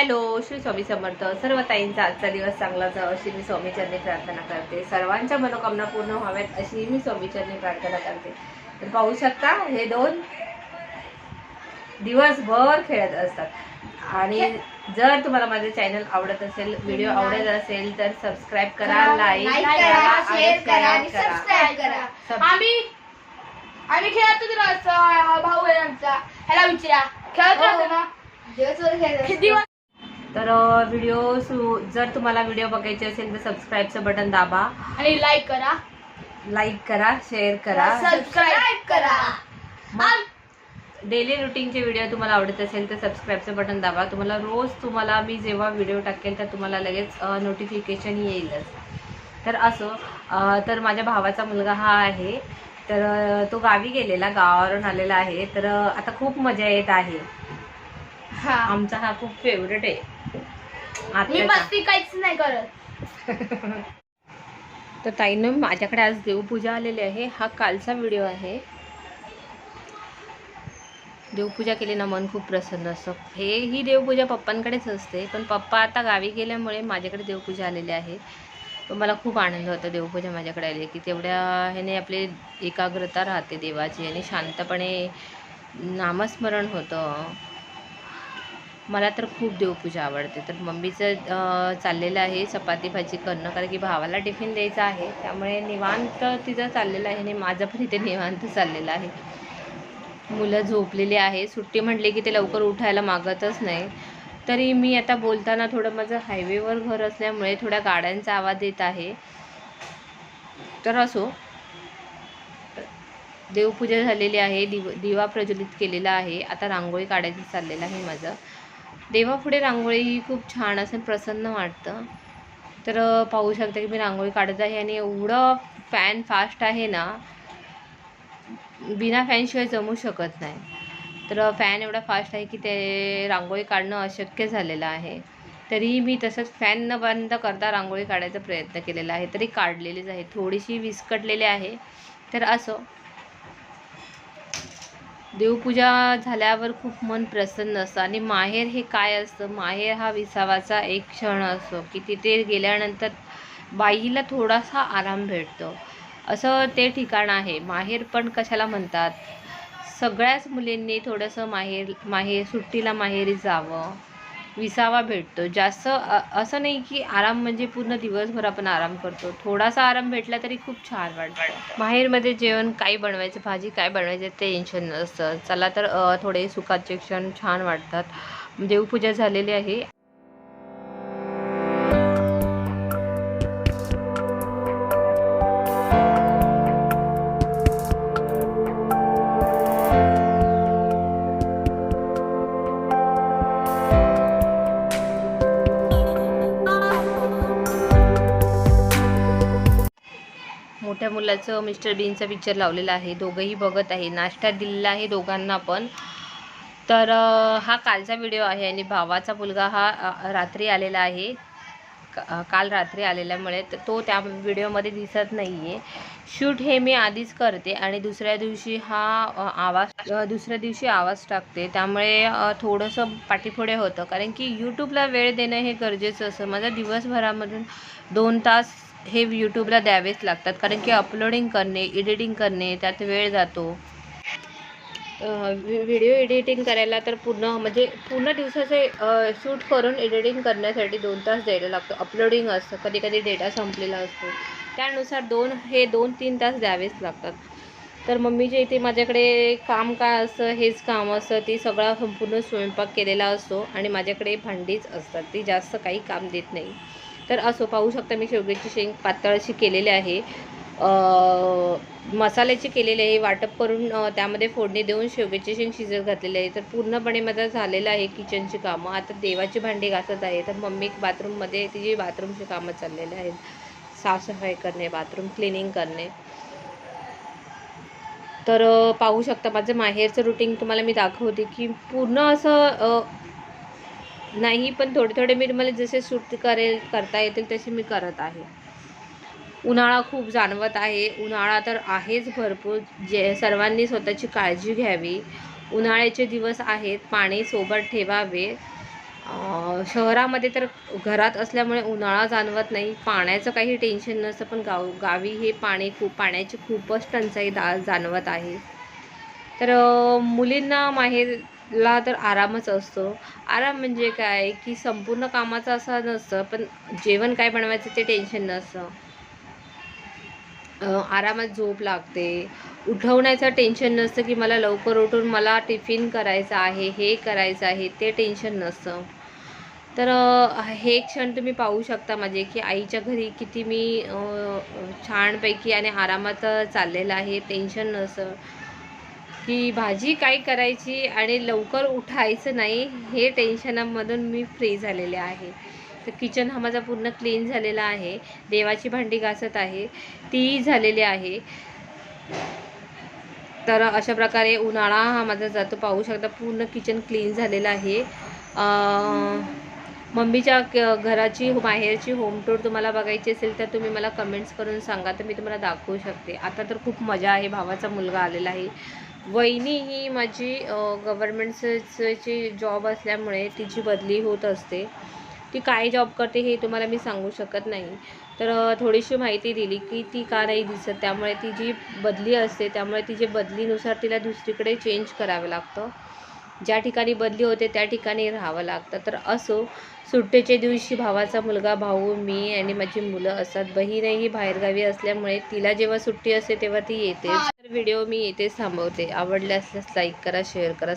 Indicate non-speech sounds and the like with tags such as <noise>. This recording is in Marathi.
हॅलो श्री स्वामी समर्थ. सर्व ताईंचा आजचा दिवस चांगला जावं अशी मी स्वामीचरणी प्रार्थना करते. सर्वांच्या मनोकामना पूर्ण व्हाव्यात अशी मी स्वामीचरणी प्रार्थना करते. तर पाहू शकता हे दोन दिवसभर खेळत असतात. आणि जर तुम्हाला माझे चॅनल आवडत असेल व्हिडिओ आवडत असेल तर सबस्क्राईब करा लाईक करा शेअर करा आम्ही खेळत हा भाऊ ह्याला विचारा. खेळत राहतो ना? दिवस तर व्हिडिओ जर तुम्हाला व्हिडिओ बघायचे असेल तर सबस्क्राईबचं बटन दाबा. आणि लाईक करा. लाईक करा शेअर करा. सबस्क्राईब करा. डेली रुटीनचे व्हिडिओ तुम्हाला आवडत असेल तर सबस्क्राईबचं बटन दाबा. तुम्हाला रोज तुम्हाला मी जेव्हा व्हिडिओ टाकेल तर तुम्हाला लगेच नोटिफिकेशन येईलच. तर असो तर माझ्या भावाचा मुलगा हा आहे. तर तो गावी गेलेला गावावरून आलेला आहे. तर आता खूप मजा येत आहे. हा. आमचा हा खूप फेवरेट आहे. मी आत्याचा. मस्ती काहीच नाही करत. <laughs> तर ताईनं माझ्याकडे आज देवपूजा आलेली आहे. हा कालचा व्हिडिओ आहे. देवपूजा केली ना मन खूप प्रसन्न असतं. हे ही देवपूजा पप्पांकडेच असते. पण पप्पा आता गावी गेल्यामुळे माझ्याकडे देवपूजा आलेली आहे. पण मला खूप आनंद होता देवपूजा माझ्याकडे आली की तेवढ्या ह्याने आपली एकाग्रता राहते देवाची आणि शांतपणे नामस्मरण होतं. मला तर खूप देवपूजा आवडते. तर मम्मीचं चाललेलं आहे चपाती भाजी करणं कारण की भावाला टिफिन द्यायचा आहे. त्यामुळे निवांत तिचं चाललेलं आहे आणि माझं पण इथे निवांत चाललेलं आहे. मुलं झोपलेली आहे. सुट्टी म्हटली की ते लवकर उठायला मागतच नाही. तरी मी आता बोलताना थोडं माझं हायवेवर घर असल्यामुळे थोड्या गाड्यांचा आवाज येत आहे. तर असो देवपूजा झालेली आहे दिव दिवा प्रज्वलित केलेला आहे. आता रांगोळी काढायचं चाललेलं आहे माझं. देवापुढे रांगोळी ही खूप छान असं प्रसन्न वाटतं. तर पाहू शकता की मी रांगोळी काढत आहे आणि एवढं फॅन फास्ट आहे ना बिना फॅनशिवाय जमू शकत नाही. तर फॅन एवढा फास्ट आहे की ते रांगोळी काढणं अशक्य झालेलं आहे. तरीही मी तसंच फॅन न बंद करता रांगोळी काढायचा प्रयत्न केलेला आहे. तरी काढलेलीच आहे. थोडीशी विस्कटलेली आहे. तर असो. देवपूजा झाल्यावर खूप मन प्रसन्न असतं. आणि माहेर हे काय असतं? माहेर हा विसावाचा एक क्षण असतो की तिथे गेल्यानंतर बाईला थोडासा आराम भेटतो. असं ते ठिकाण आहे. माहेर पण कशाला म्हणतात? सगळ्याच मुलींनी थोडंसं माहेर माहेर सुट्टीला माहेरी जावं. विसावा भेटतो. जास्त असं नाही की आराम म्हणजे पूर्ण दिवसभर आपण आराम करतो. थोडासा आराम भेटला तरी खूप छान वाटतं. माहेरमध्ये जेवण काय बनवायचं भाजी काय बनवायचं ते टेन्शन नसतं. चला तर थोडे सुखाचे क्षण छान वाटतात. देवपूजा झालेली आहे. मोठ्या मुलाचं मिस्टर बीनचा पिक्चर लावलेला आहे. दोघंही बघत आहे. नाश्ता दिलेला आहे दोघांना पण. तर हा कालचा व्हिडिओ आहे आणि भावाचा मुलगा हा रात्री आलेला आहे. काल रात्री आलेल्यामुळे तर तो त्या व्हिडिओमध्ये दिसत नाही आहे शूट हे मी आधीच करते आणि दुसऱ्या दिवशी हा आवाज दुसऱ्या दिवशी आवाज टाकते. त्यामुळे थोडंसं पाठीपुढे होतं. कारण की यूट्यूबला वेळ देणं हे गरजेचं असतं. माझा दिवसभरामधून दोन तास हे यूट्यूबला द्यावेच लागतात. कारण की अपलोडिंग करणे एडिटिंग करणे त्यात वेळ जातो. व्हिडिओ एडिटिंग करायला तर पूर्ण म्हणजे पूर्ण दिवसाचे शूट करून एडिटिंग करण्यासाठी दोन तास द्यायला लागतो. अपलोडिंग असतं कधी कधी डेटा संपलेला असतो. त्यानुसार दोन हे दोन तीन तास द्यावेच लागतात. तर मम्मीच्या इथे माझ्याकडे काम काय असतं हेच काम असतं ती सगळा संपूर्ण स्वयंपाक केलेला असतो आणि माझ्याकडे भांडीच असतात. ती जास्त काही काम देत नाही. तर असो पाहू शकता मी शेवग्याची शेंग पातळ अशी केलेली आहे. मसाल्याची केलेली आहे. वाटप करून त्यामध्ये फोडणी देऊन शेवग्याची शेंग शिजत घातलेली आहे. तर पूर्णपणे माझं झालेलं आहे किचनची कामं. आता देवाची भांडी घासत आहे. तर मम्मी बाथरूममध्ये तिची बाथरूमची कामं चाललेली आहेत. साफसफाई करणे बाथरूम क्लिनिंग करणे. तर पाहू शकता माझं माहेरचं रुटीन तुम्हाला मी दाखवते की पूर्ण असं नाही पण थोडे थोडे मी तुम्हाला जसे सूट करेल करता येतील तसे मी करत आहे. उन्हाळा खूप जाणवत आहे. उन्हाळा तर आहेच भरपूर. जे सर्वांनी स्वतःची काळजी घ्यावी. उन्हाळ्याचे दिवस आहेत. पाणी सोबत ठेवावे. शहरामध्ये तर घरात असल्यामुळे उन्हाळा जाणवत नाही. पाण्याचं काही टेन्शन नसतं पण गाव गावी हे पाणी खूप पाण्याची खूपच टंचाई दा जाणवत आहे. तर मुलींना माहेर ला तर आरामच असतो. आराम म्हणजे काय? की संपूर्ण कामाचा असा नसतं पण जेवण काय बनवायचं ते टेन्शन नसतं. आरामात झोप लागते. उठवण्याचं टेन्शन नसतं की मला लवकर उठून मला टिफिन करायचं आहे हे करायचं आहे ते टेन्शन नसतं. तर हे क्षण तुम्ही पाहू शकता माझे की आईच्या घरी किती मी छानपैकी आणि आरामात चाललेलं आहे टेन्शन नसतं. की भाजी काय करायची आणि लवकर उठायचं नाही हे टेन्शनामधून मी फ्री झालेले आहे. तर किचन हा माझा पूर्ण क्लीन झालेला आहे. देवाची भांडी घासत आहे. ती झालेली आहे. तर अशा प्रकारे उन्हाळा हा माझा जातो. पाहू शकता पूर्ण किचन क्लीन झालेलं आहे. मम्मीच्या क- घराची बाहेरची होम टूर तुम्हाला बघायची असेल तर तुम्ही मला कमेंट्स करून सांगा. तर मी तुम्हाला दाखवू शकते. आता तर खूप मजा आहे. भावाचा मुलगा आलेला आहे. वहिनी ही माझी गव्हर्मेंटची जॉब असल्यामुळे तिची बदली होत असते. ती काय जॉब करते हे तुम्हाला मी सांगू शकत नाही. तर थोडीशी माहिती दिली की ती का नाही दिसत त्यामुळे ती जी बदली असते त्यामुळे तिची बदलीनुसार तिला दुसरीकडे चेंज करावं लागतं. ज्या ठिकाणी बदली होते त्या ठिकाणी राहावं लागतं. तर असो सुट्टीच्या दिवशी भावाचा मुलगा भाऊ मी आणि माझी मुलं असतात. बहीणही बाहेरगावी असल्यामुळे तिला जेव्हा सुट्टी असते तेव्हा ती येते. तर व्हिडिओ मी येतेच थांबवते. आवडल्यास लाईक करा शेअर करा